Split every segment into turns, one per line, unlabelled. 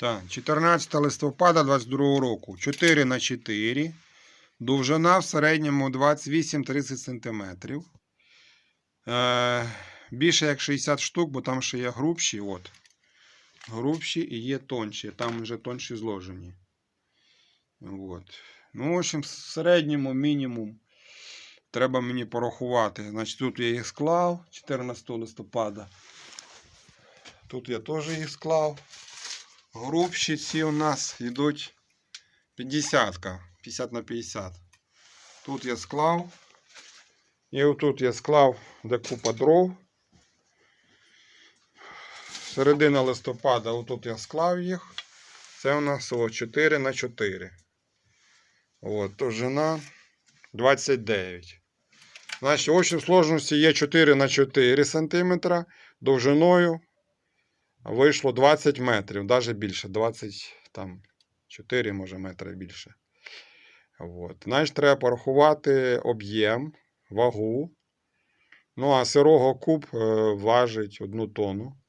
Так, 14 листопада 22 року. 4 на 4. Довжина в середньому 28-30 см. Е, більше як 60 штук, бо там ще є грубші. От. Грубші і є тонші. Там вже тонші зложені. От. Ну, в общем, в середньому мінімум треба мені порахувати. Значить, тут я їх склав 14 листопада. Тут я теж їх склав. Грубші ці у нас йдуть 50, 50 на 50. Тут я склав. І отут я склав, де купа дров. Середина листопада, отут я склав їх. Це у нас о, 4 на 4. От, довжина 29. Значить, в общій сложності є 4 на 4 см довжиною вийшло 20 метрів, навіть більше, 24 може метри більше. От. Значить, треба порахувати об'єм, вагу. Ну, а сирого куб е, важить 1 тонну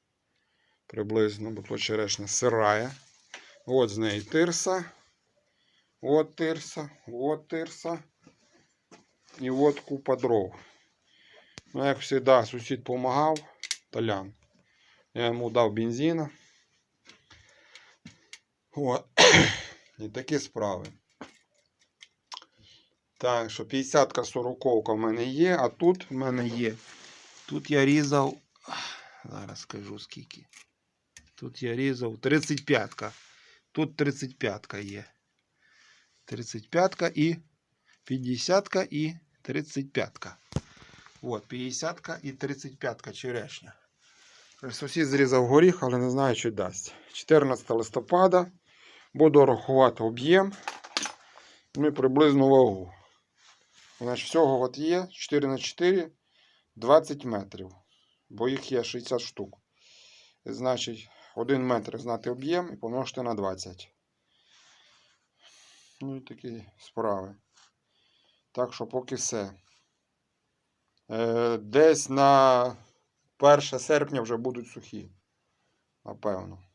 приблизно, бо тут черешня сирає. От з неї тирса. От тирса, от тирса. І от купа дров. Ну, як завжди, сусід допомагав, толян. Я йому дав бензина. О, і такі справи. Так, що 50-ка 40 в мене є, а тут в мене є. Тут я різав. Зараз скажу скільки. Тут я різав 35-ка. Тут 35-ка є. 35-ка і 50-ка і 35-ка. От, 50-ка і 35-ка черешня. Сусід зрізав горіх, але не знаю, що дасть. 14 листопада. Буду рахувати об'єм. Ну і приблизну вагу. Значить, всього от є 4 на 4 20 метрів. Бо їх є 60 штук. Значить, 1 метр знати об'єм і помножити на 20. Ну і такі справи. Так що поки все. Е, десь на 1 серпня вже будуть сухі. Напевно.